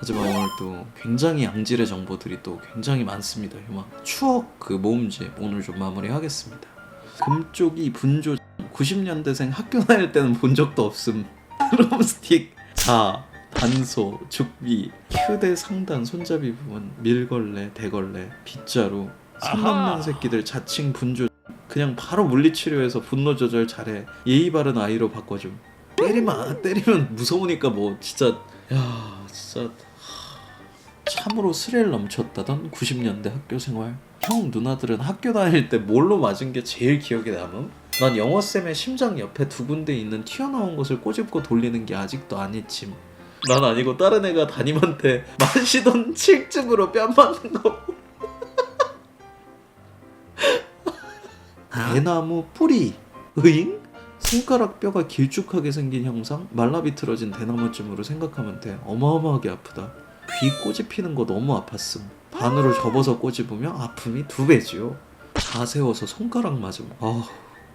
하지만 오늘 또 굉장히 양질의 정보들이 또 굉장히 많습니다. 휴마 추억 그 모음집 오늘 좀 마무리하겠습니다. 금쪽이 분조 90년대생 학교 다닐 때는 본 적도 없음. 롬스틱 자 단소 죽비 휴대 상단 손잡이 부분 밀걸레 대걸레 빗자루 선 넘는 새끼들 자칭 분조 그냥 바로 물리치료해서 분노 조절 잘해 예의 바른 아이로 바꿔줌 때리면 안- 때리면 무서우니까 뭐 진짜 야 진짜 하, 참으로 스릴 넘쳤다던 90년대 학교 생활. 형 누나들은 학교 다닐 때 뭘로 맞은 게 제일 기억에 남음? 난 영어쌤의 심장 옆에 두 군데 있는 튀어나온 것을 꼬집고 돌리는 게 아직도 안 잊힘 난 아니고 다른 애가 담임한테 마시던 칠즙으로 뺨 맞는 거. 대나무 뿌리 으잉? 손가락 뼈가 길쭉하게 생긴 형상 말라 비틀어진 대나무쯤으로 생각하면 돼. 어마어마하게 아프다 귀 꼬집히는 거 너무 아팠음. 반으로 접어서 꼬집으면 아픔이 두 배지요. 다 세워서 손가락 맞음. 아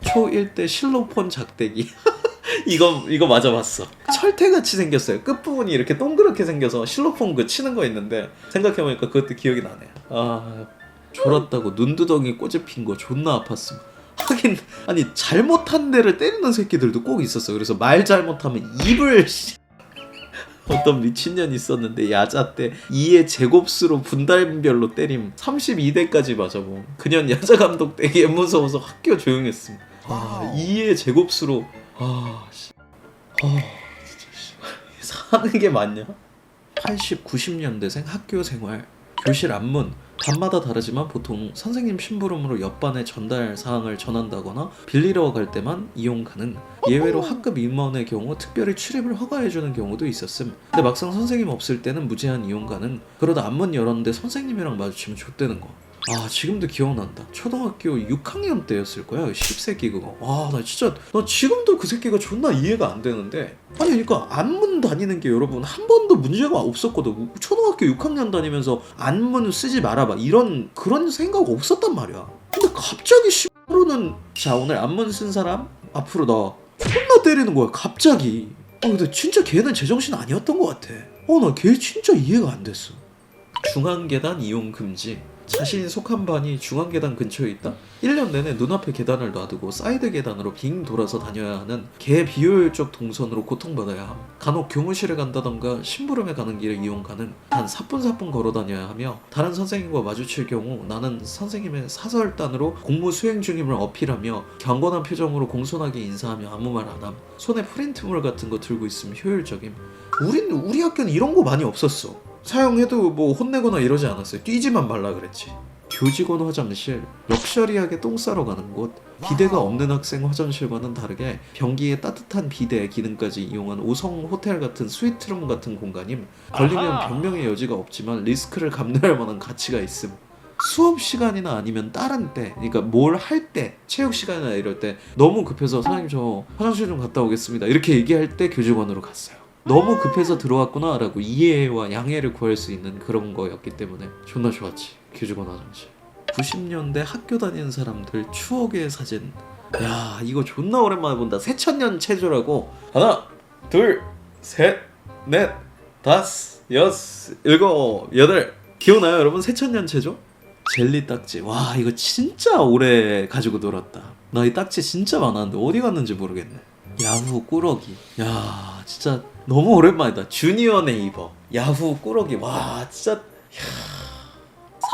초1 때 실로폰 작대기. 이거 이거 맞아봤어. 철퇴같이 생겼어요. 끝 부분이 이렇게 동그랗게 생겨서 실로폰 그 치는 거 있는데 생각해보니까 그것도 기억이 나네. 아 졸았다고 눈두덩이 꼬집힌 거 존나 아팠음. 하긴 아니 잘못한 데를 때리는 새끼들도 꼭 있었어. 그래서 말 잘못하면 입을 씨- 어떤 미친년이 있었는데 야자 때 2의 제곱수로 분단별로 때림 32대까지 맞아봄 그년 야자 감독 되게 무서워서 학교 조용했음 아 2의 제곱수로 아 씨. 아 진짜 씨. 사는 게 맞냐? 80, 90년대생 학교 생활 교실 안문 반마다 다르지만 보통 선생님 심부름으로 옆반에 전달 사항을 전한다거나 빌리러 갈 때만 이용 가능. 예외로 학급 임원의 경우 특별히 출입을 허가해주는 경우도 있었음. 근데 막상 선생님 없을 때는 무제한 이용 가능. 그러다 안문 열었는데 선생님이랑 마주치면 좆되는 거 아 지금도 기억난다. 초등학교 6학년 때였을 거야 10세기 그거. 와나 진짜 나 지금도 그 새끼가 존나 이해가 안 되는데. 아니 그러니까 안문 다니는 게 여러분 한 번도 문제가 없었거든. 초등학교 6학년 다니면서 안문 쓰지 말아봐. 이런 그런 생각 없었단 말이야. 근데 갑자기 씨로는 자 오늘 안문 쓴 사람 앞으로 나 존나 때리는 거야 갑자기. 아 근데 진짜 걔는 제정신 아니었던 것 같아. 어나걔 진짜 이해가 안 됐어. 중앙 계단 이용 금지 자신이 속한 반이 중앙 계단 근처에 있다? 1년 내내 눈앞에 계단을 놔두고 사이드 계단으로 빙 돌아서 다녀야 하는 개 비효율적 동선으로 고통받아야 함. 간혹 교무실에 간다던가 심부름에 가는 길을 이용 가능. 단 사뿐사뿐 걸어 다녀야 하며 다른 선생님과 마주칠 경우 나는 선생님의 사설단으로 공무 수행 중임을 어필하며 경건한 표정으로 공손하게 인사하며 아무 말 안 함. 손에 프린트물 같은 거 들고 있으면 효율적임. 우린 우리 학교는 이런 거 많이 없었어. 사용해도 뭐 혼내거나 이러지 않았어요. 뛰지만 말라 그랬지. 교직원 화장실, 럭셔리하게 똥 싸러 가는 곳, 비데가 없는 학생 화장실과는 다르게 변기에 따뜻한 비데 기능까지 이용한 5성 호텔 같은 스위트룸 같은 공간임. 걸리면. 변명의 여지가 없지만 리스크를 감내할 만한 가치가 있음. 수업 시간이나 아니면 다른 때, 그러니까 뭘 할 때, 체육 시간이나 이럴 때 너무 급해서 선생님 저 화장실 좀 갔다 오겠습니다. 이렇게 얘기할 때 교직원으로 갔어요. 너무 급해서 들어왔구나라고 이해와 양해를 구할 수 있는 그런 거였기 때문에 존나 좋았지 교직원 화장실 90년대 학교 다니는 사람들 추억의 사진. 야 이거 존나 오랜만에 본다. 새천년 체조라고. 하나 둘셋넷 다섯 여섯 일곱 여덟. 기억나요 여러분? 새천년 체조? 젤리 딱지. 와 이거 진짜 오래 가지고 놀았다. 나 이 딱지 진짜 많았는데 어디 갔는지 모르겠네. 야후 꾸러기. 야 진짜 너무 오랜만이다. 주니어 네이버. 야후 꾸러기. 와 진짜. 야,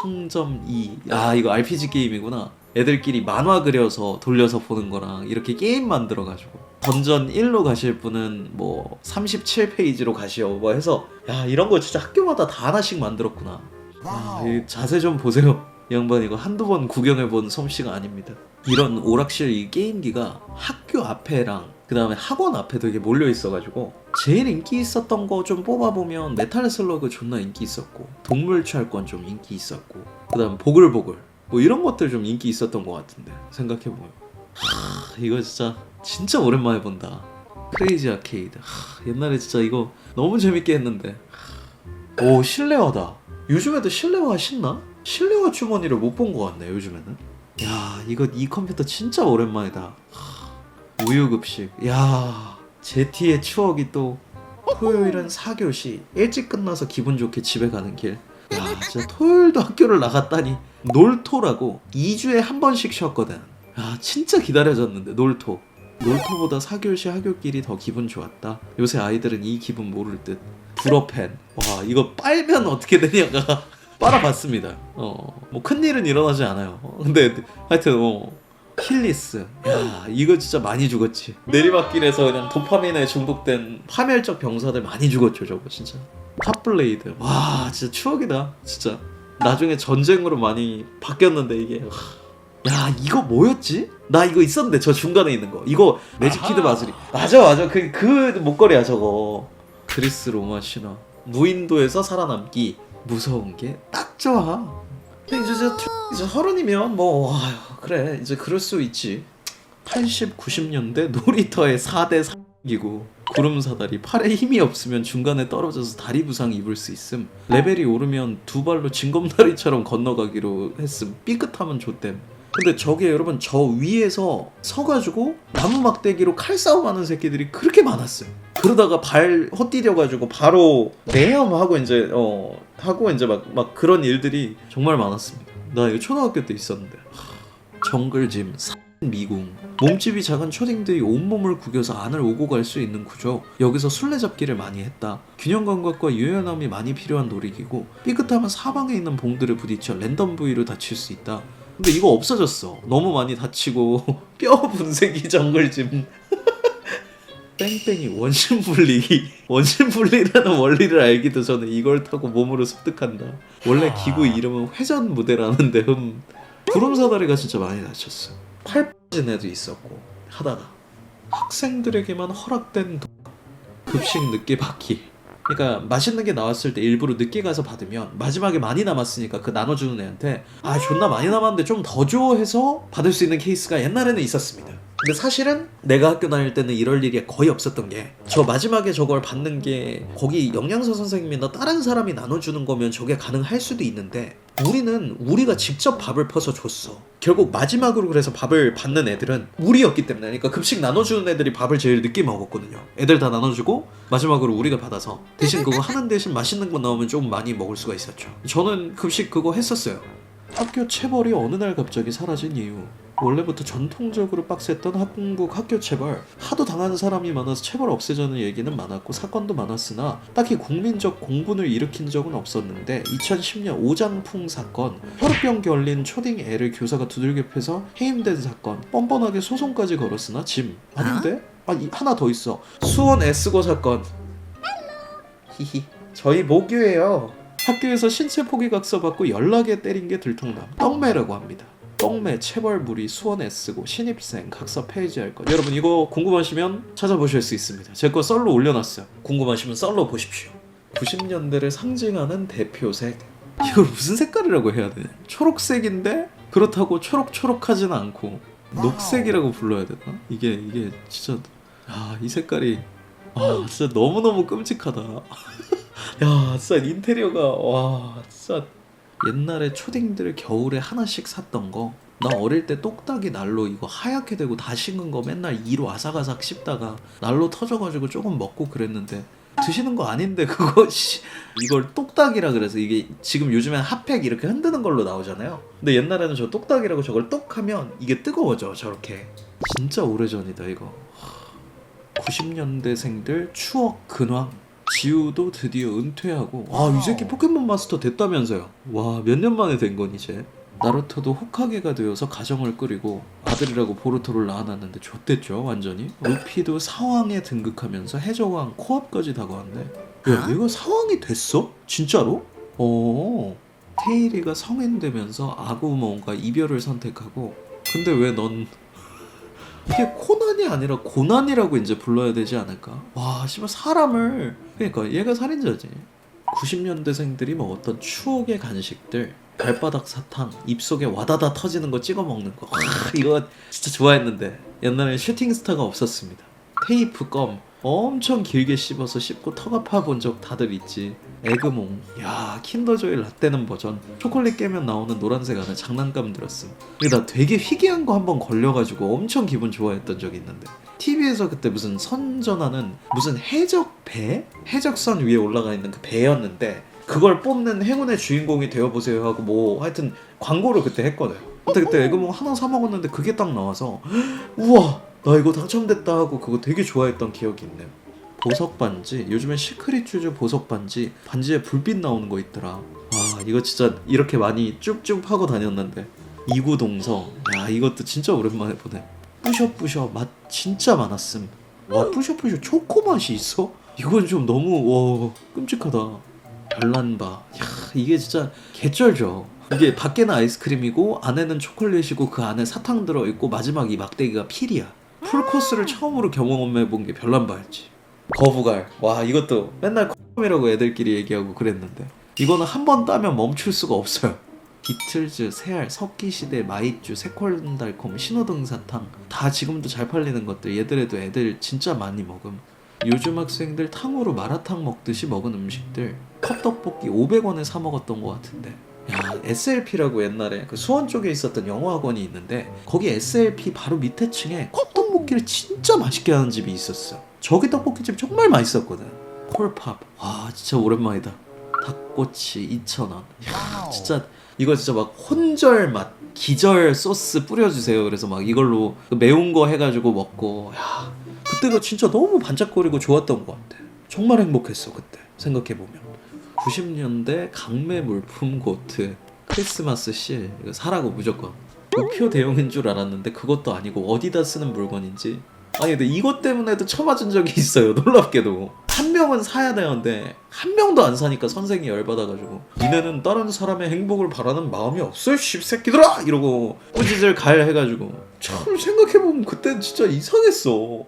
상점 2. 아 이거 RPG 게임이구나. 애들끼리 만화 그려서 돌려서 보는 거랑 이렇게 게임 만들어 가지고. 던전 1로 가실 분은 뭐 37페이지로 가시오 뭐 해서. 야 이런 거 진짜 학교마다 다 하나씩 만들었구나. 아, 이 자세 좀 보세요. 이 양반 이거 한두 번 구경해 본 솜씨가 아닙니다. 이런 오락실 이 게임기가 학교 앞에랑 그 다음에 학원 앞에도 이게 몰려 있어가지고 제일 인기 있었던 거 좀 뽑아보면 메탈 슬러그 존나 인기 있었고 동물 취할권 좀 인기 있었고 그 다음 보글보글 뭐 이런 것들 좀 인기 있었던 것 같은데 생각해보면. 하, 이거 진짜 진짜 오랜만에 본다. 크레이지 아케이드 하, 옛날에 진짜 이거 너무 재밌게 했는데. 하, 오 실내화다. 요즘에도 실내화 신나? 실내화 주머니를 못 본 것 같네 요즘에는. 야 이거 이 컴퓨터 진짜 오랜만이다. 하, 우유급식 야 제티의 추억이 또 토요일은 4교시 일찍 끝나서 기분 좋게 집에 가는 길. 야, 진짜 토요일도 학교를 나갔다니. 놀토라고 2주에 한 번씩 쉬었거든. 아, 진짜 기다려졌는데 놀토. 놀토보다 4교시 학교길이 더 기분 좋았다. 요새 아이들은 이 기분 모를 듯. 불어팬. 와, 이거 빨면 어떻게 되냐가 빨아봤습니다. 어, 뭐 큰일은 일어나지 않아요. 어, 근데 하여튼 어, 힐리스. 야, 이거 진짜 많이 죽었지. 내리막길에서 그냥 도파민에 중독된 파멸적 병사들 많이 죽었죠, 저거 진짜. 탑블레이드. 와, 진짜 추억이다. 진짜. 나중에 전쟁으로 많이 바뀌었는데 이게. 와. 야, 이거 뭐였지? 나 이거 있었는데 저 중간에 있는 거. 이거 매직키드 아하. 마술이. 맞아, 맞아. 그, 그 목걸이야, 저거. 그리스 로마 신화. 무인도에서 살아남기. 무서운 게 딱 좋아. 근데 이제 저 이제 서른이면 뭐 아유, 그래 이제 그럴 수 있지. 80, 90년대 놀이터의 4대 3기고 구름 사다리 팔에 힘이 없으면 중간에 떨어져서 다리 부상 입을 수 있음. 레벨이 오르면 두 발로 징검다리처럼 건너가기로 했음. 삐끗하면 좋댐. 근데 저게 여러분 저 위에서 서가지고 나무 막대기로 칼싸움하는 새끼들이 그렇게 많았어요. 그러다가 발 헛디뎌가지고 바로 내염 하고 이제 어 하고 이제 막, 막 그런 일들이 정말 많았습니다. 나 이거 초등학교 때 있었는데. 하, 정글짐 미궁. 몸집이 작은 초딩들이 온몸을 구겨서 안을 오고 갈 수 있는 구조. 여기서 술래잡기를 많이 했다. 균형 감각과 유연함이 많이 필요한 놀이기고 삐끗하면 사방에 있는 봉들을 부딪혀 랜덤 부위로 다칠 수 있다. 근데 이거 없어졌어. 너무 많이 다치고 뼈 분쇄기 정글짐. 뺑뺑이 원심 분리기 원심 분리라는 원리를 알기도 전에 이걸 타고 몸으로 습득한다. 원래 기구 이름은 회전 무대라는데 음 구름 사다리가 진짜 많이 다쳤어 팔 빠진 애도 있었고 하다가 학생들에게만 허락된 도- 급식 늦게 받기. 그러니까 맛있는 게 나왔을 때 일부러 늦게 가서 받으면 마지막에 많이 남았으니까 그 나눠주는 애한테 아 존나 많이 남았는데 좀 더 줘 해서 받을 수 있는 케이스가 옛날에는 있었습니다 근데 사실은 내가 학교 다닐 때는 이럴 일이 거의 없었던 게 저 마지막에 저걸 받는 게 거기 영양사 선생님이나 다른 사람이 나눠주는 거면 저게 가능할 수도 있는데 우리는 우리가 직접 밥을 퍼서 줬어. 결국 마지막으로 그래서 밥을 받는 애들은 우리였기 때문에. 그러니까 급식 나눠주는 애들이 밥을 제일 늦게 먹었거든요. 애들 다 나눠주고 마지막으로 우리가 받아서 대신 그거 하는 대신 맛있는 거 나오면 좀 많이 먹을 수가 있었죠. 저는 급식 그거 했었어요. 학교 체벌이 어느 날 갑자기 사라진 이유 원래부터 전통적으로 빡셌던 학공국 학교 체벌. 하도 당하는 사람이 많아서 체벌 없애자는 얘기는 많았고 사건도 많았으나 딱히 국민적 공분을 일으킨 적은 없었는데 2010년 오장풍 사건 혈우병 결린 초딩 애를 교사가 두들겨 패서 해임된 사건 뻔뻔하게 소송까지 걸었으나 짐. 아닌데? 아 이- 하나 더 있어. 수원 S고 사건. 히히 저희 모교예요. 학교에서 신체 포기각서 받고 연락에 때린 게 들통남. 떡매라고 합니다 떡매 체벌물이 수원에 쓰고 신입생 각서 페이지할 것 여러분 이거 궁금하시면 찾아보실 수 있습니다. 제 거 썰로 올려놨어요. 궁금하시면 썰로 보십시오. 90년대를 상징하는 대표색. 이걸 무슨 색깔이라고 해야 되냐? 초록색인데 그렇다고 초록초록하지는 않고 녹색이라고 불러야 되나? 이게 이게 진짜 아이 색깔이 아 진짜 너무 너무 끔찍하다. 야 진짜 인테리어가 와 진짜 옛날에 초딩들 겨울에 하나씩 샀던 거. 나 어릴 때 똑딱이 난로 이거 하얗게 되고 다 식은 거 맨날 이로 아삭아삭 씹다가 난로 터져가지고 조금 먹고 그랬는데 드시는 거 아닌데 그거 씨 이걸 똑딱이라 그래서 이게 지금 요즘엔 핫팩 이렇게 흔드는 걸로 나오잖아요. 근데 옛날에는 저 똑딱이라고 저걸 똑 하면 이게 뜨거워져 저렇게. 진짜 오래전이다 이거. 90년대생들 추억 근황. 지우도 드디어 은퇴하고 아 이 새끼 포켓몬 마스터 됐다면서요. 와 몇 년 만에 된 건 이제. 나루토도 호카게가 되어서 가정을 꾸리고 아들이라고 보루토를 낳아놨는데 좆됐죠 완전히. 루피도 사왕에 등극하면서 해적왕 코앞까지 다가왔네. 야 얘가 사왕이 됐어? 진짜로? 어. 테이리가 성인되면서 아구몬과 이별을 선택하고 근데 왜 넌 이게 코난이 아니라 고난이라고 이제 불러야 되지 않을까? 와, 씨발 사람을 그러니까 얘가 살인자지. 90년대생들이 먹었던 추억의 간식들 발바닥 사탕 입속에 와다다 터지는 거 찍어 먹는 거 아, 이거 진짜 좋아했는데 옛날에 슈팅 스타가 없었습니다 테이프 껌 엄청 길게 씹어서 씹고 턱 아파 본 적 다들 있지. 에그몽. 야 킨더조이 라떼는 버전. 초콜릿 깨면 나오는 노란색 안에 장난감 들었음. 근데 나 되게 희귀한 거 한번 걸려가지고 엄청 기분 좋아했던 적이 있는데. TV에서 그때 무슨 선전하는 무슨 해적 배? 해적선 위에 올라가 있는 그 배였는데 그걸 뽑는 행운의 주인공이 되어보세요 하고 뭐 하여튼 광고를 그때 했거든. 근데 그때 에그몽 하나 사 먹었는데 그게 딱 나와서 우와 나 이거 당첨됐다 하고 그거 되게 좋아했던 기억이 있네요 보석 반지? 요즘엔 시크릿 슈즈 보석 반지? 반지에 불빛 나오는 거 있더라. 와 이거 진짜 이렇게 많이 쭉쭉 파고 다녔는데. 이구동성 야 이것도 진짜 오랜만에 보네. 뿌셔뿌셔 맛 진짜 많았음. 와 뿌셔뿌셔 초코 맛이 있어? 이건 좀 너무 와 끔찍하다. 별난바. 야 이게 진짜 개쩔죠. 이게 밖에는 아이스크림이고 안에는 초콜릿이고 그 안에 사탕 들어 있고 마지막 이 막대기가 필이야 풀코스를 처음으로 경험해본 게 별난바였지. 거부갈 와 이것도 맨날 콤이라고 애들끼리 얘기하고 그랬는데. 이거는 한 번 따면 멈출 수가 없어요. 비틀즈, 새알, 석기시대, 마이쮸, 새콤달콤, 신호등사탕. 다 지금도 잘 팔리는 것들. 얘들에도 애들 진짜 많이 먹음. 요즘 학생들 탕후루 마라탕 먹듯이 먹은 음식들. 컵떡볶이 500원에 사 먹었던 것 같은데. 야 SLP라고 옛날에 그 수원 쪽에 있었던 영어학원이 있는데 거기 SLP 바로 밑에 층에 컵떡 볶이를 진짜 맛있게 하는 집이 있었어. 저기 떡볶이집 정말 맛있었거든. 콜팝. 와 진짜 오랜만이다. 닭꼬치 2,000원. 야 진짜 이거 진짜 막 혼절 맛 기절 소스 뿌려주세요. 그래서 막 이걸로 그 매운 거 해가지고 먹고. 야 그때가 진짜 너무 반짝거리고 좋았던 것 같아. 정말 행복했어 그때. 생각해 보면. 90년대 강매 물품 고트 크리스마스 실. 이거 사라고 무조건 우표 대용인 줄 알았는데 그것도 아니고 어디다 쓰는 물건인지? 아니 근데 이것 때문에도 쳐맞은 적이 있어요. 놀랍게도. 한 명은 사야 되는데 한 명도 안 사니까 선생이 열받아가지고. 니네는 다른 사람의 행복을 바라는 마음이 없어 씹새끼들아! 이러고 꾸짖을 갈 해가지고. 참 생각해보면 그땐 진짜 이상했어